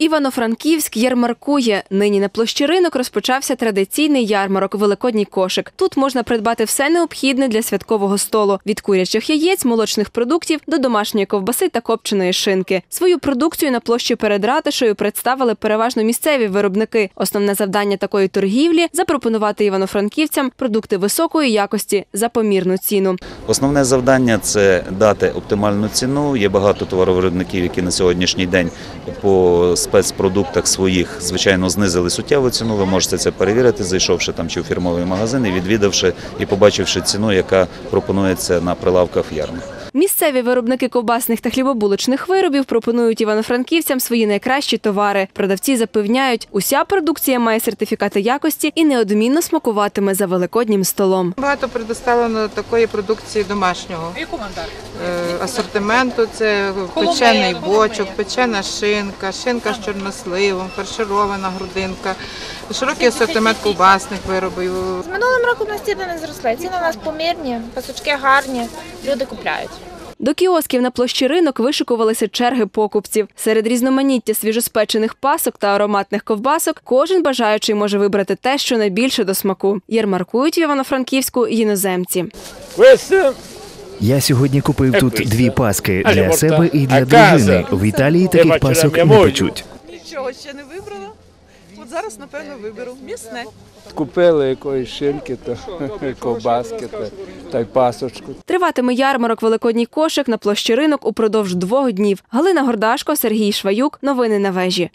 Івано-Франківськ ярмаркує. Нині на площі ринок розпочався традиційний ярмарок Великодній кошик. Тут можна придбати все необхідне для святкового столу: від курячих яєць, молочних продуктів до домашньої ковбаси та копченої шинки. Свою продукцію на площі перед ратишею представили переважно місцеві виробники. Основне завдання такої торгівлі запропонувати івано-франківцям продукти високої якості за помірну ціну. Основне завдання це дати оптимальну ціну. Є багато товаровиробників, які на сьогоднішній день по спецпродуктах своїх звичайно знизили суттєву ціну. Ви можете це перевірити, зайшовши там чи в фірмовий магазин, і відвідавши і побачивши ціну, яка пропонується на прилавках ярмарку. Місцеві виробники ковбасних та хлібобулочних виробів пропонують івано-франківцям свої найкращі товари. Продавці запевняють, уся продукція має сертифікати якості і неодмінно смакуватиме за великоднім столом. Багато предоставлено такої продукції домашнього е, асортименту. Це печений бочок, печена шинка, шинка з чорносливом, фарширована грудинка, широкий асортимент ковбасних виробів. З минулим роком у нас ціни не зросли. Ціни у нас помірні, пасочки гарні, люди купляють. До кіосків на площі ринок вишикувалися черги покупців. Серед різноманіття свіжоспечених пасок та ароматних ковбасок кожен бажаючий може вибрати те, що найбільше до смаку. Ярмаркують в Івано-Франківську іноземці. Я сьогодні купив тут дві паски для себе і для дружини. В Італії таких пасок не печуть. Нічого ще не вибрала. От зараз, напевно, виберу місне. Купили якоїсь шинки, то ковбаски, та, та й пасочку. Триватиме ярмарок Великодній кошик на площі ринок упродовж двох днів. Галина Гордашко, Сергій Шваюк. Новини на вежі.